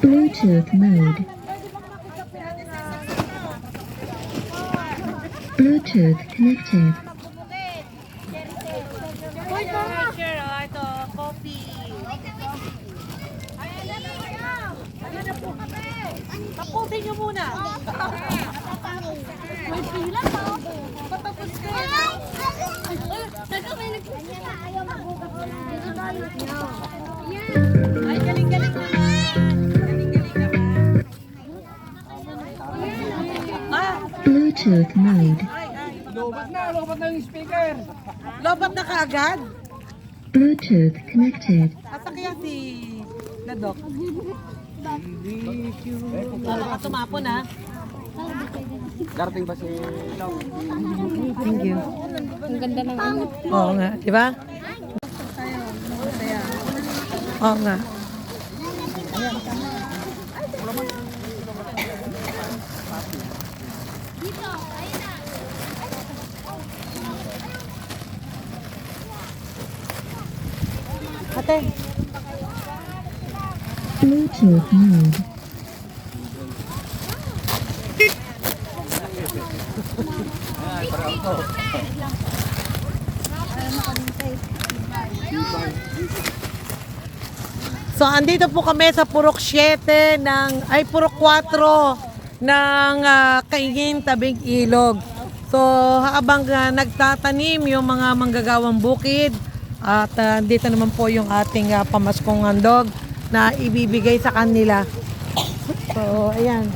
Bluetooth mode. Bluetooth connected. Tapusin niyo muna. May pila pa. Patapos ka. Ay, galing-galing naman. Galing-galing naman. Ah, Bluetooth mode. Lobat na, lobat na yung speaker. Lobat na kaagad. Bluetooth connected. Asa kaya si Nadok? Baka tumapon ha. Darating ba si Thank you. Ang ganda ng ano. Oo nga, di ba? Oo nga. Ate, Bluetooth mode. So, andito po kami sa Purok 7 ng, ay Purok 4 ng uh, Kaingin Tabing Ilog. So, habang ah, nagtatanim yung mga manggagawang bukid at ah, dito naman po yung ating uh, pamaskong handog na ibibigay sa kanila. So, ayan.